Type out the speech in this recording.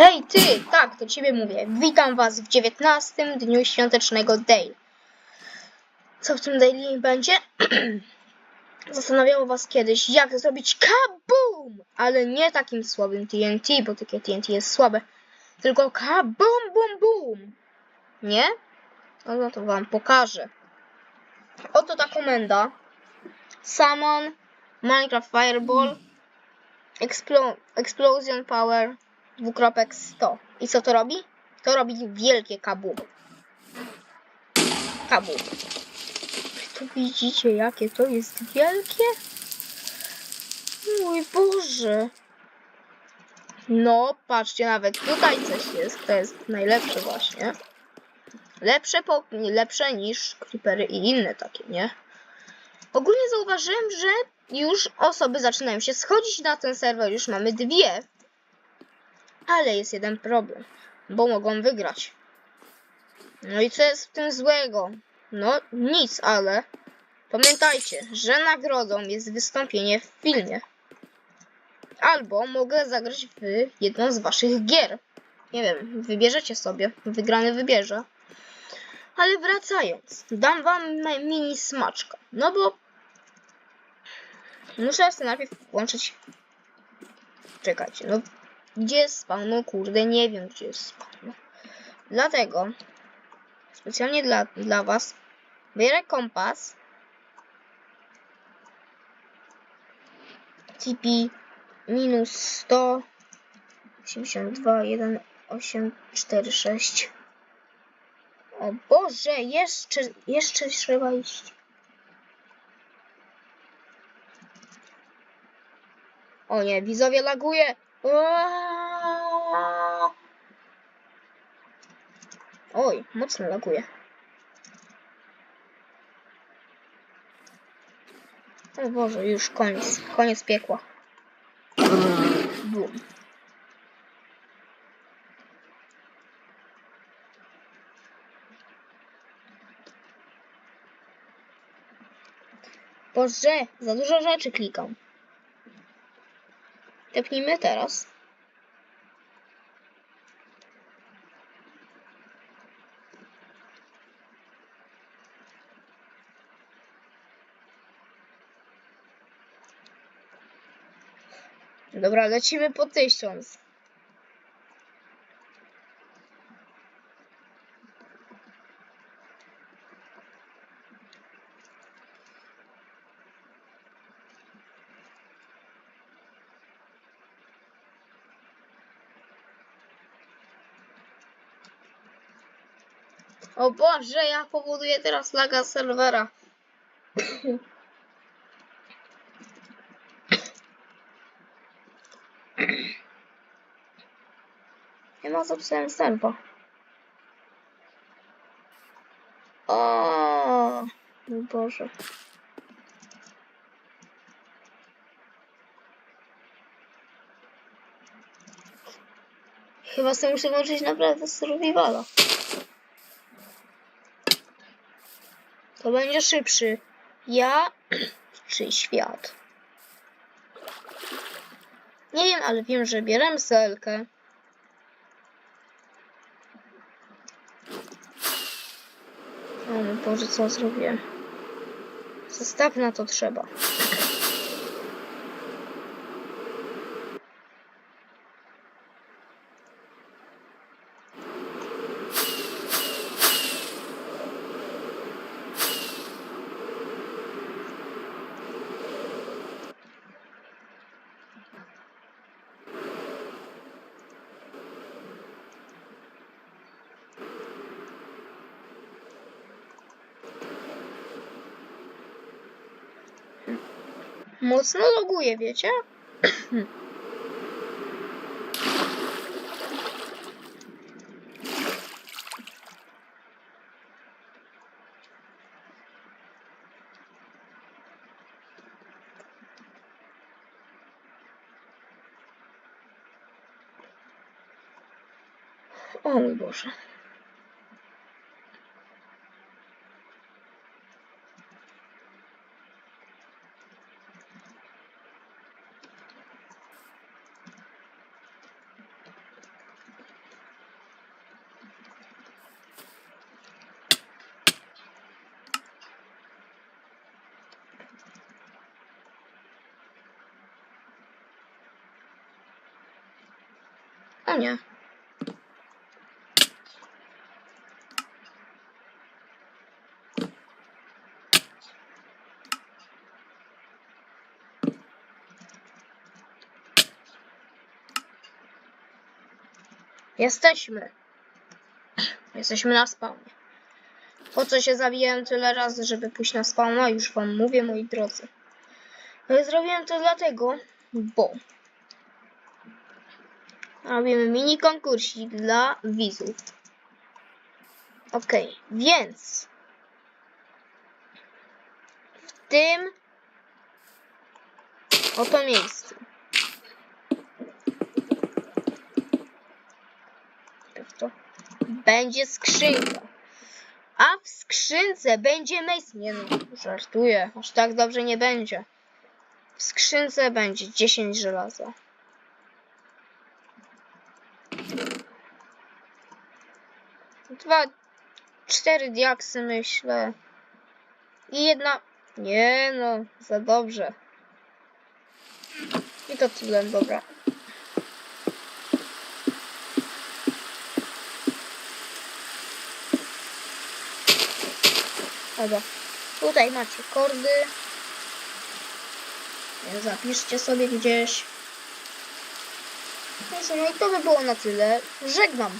Hej ty, tak, do ciebie mówię. Witam was w 19 dniu świątecznego Day. Co w tym daily będzie? Zastanawiało was kiedyś, jak zrobić kaboom! Ale nie takim słabym TNT, bo takie TNT jest słabe. Tylko kaboom, boom, boom! Nie? No, no to wam pokażę. Oto ta komenda. Summon, Minecraft Fireball, Explo Explosion Power, dwukropek 100. I co to robi? To robi wielkie kabum. Kabum. Tu widzicie, jakie to jest wielkie? Mój Boże. No, patrzcie, nawet tutaj coś jest. To jest najlepsze właśnie. Lepsze, po, lepsze niż creepery i inne takie, nie? Ogólnie zauważyłem, że już osoby zaczynają się schodzić na ten serwer. Już mamy dwie. Ale jest jeden problem, bo mogą wygrać. No i co jest w tym złego? No nic, ale pamiętajcie, że nagrodą jest wystąpienie w filmie. Albo mogę zagrać w jedną z waszych gier. Nie wiem, wybierzecie sobie, wygrany wybierze. Ale wracając, dam wam mini smaczka. No bo muszę sobie najpierw włączyć. Czekajcie, no gdzie spawn? No kurde, nie wiem gdzie spawn. Dlatego specjalnie dla, dla was bierę kompas TP minus 100 82 1 8 4 6 O Boże, jeszcze, jeszcze trzeba iść. O nie, widzowie laguje. Oj, mocno laguje. O Boże, już koniec. Koniec piekła. Bum. Boże, za dużo rzeczy klikam. Tepnijmy teraz. Dobra, lecimy po tysiąc. O Boże, ja powoduję teraz laga serwera. Ma zepsułem serwa. O, mój Boże. Chyba sobie muszę włączyć naprawdę survivala. To będzie szybszy. Ja czy świat? Nie wiem, ale wiem, że bieram selkę. O Boże, co zrobiłem? Zostaw na to trzeba. Mocno loguje, wiecie? O mój Boże. O nie. Jesteśmy. Jesteśmy na spawnie. Po co się zabijałem tyle razy, żeby pójść na spawna? Już wam mówię, moi drodzy. Ale zrobiłem to dlatego, bo robimy mini konkursik dla widzów. Ok, więc w tym oto miejscu będzie skrzynka. A w skrzynce będzie mace. Nie no, żartuję. Aż tak dobrze nie będzie. W skrzynce będzie 10 żelaza. Dwa, cztery diaksy myślę. I jedna... Nie no, za dobrze. I to tyle, dobra. Dobra. Tutaj macie kordy. Zapiszcie sobie gdzieś. No no i to by było na tyle. Żegnam.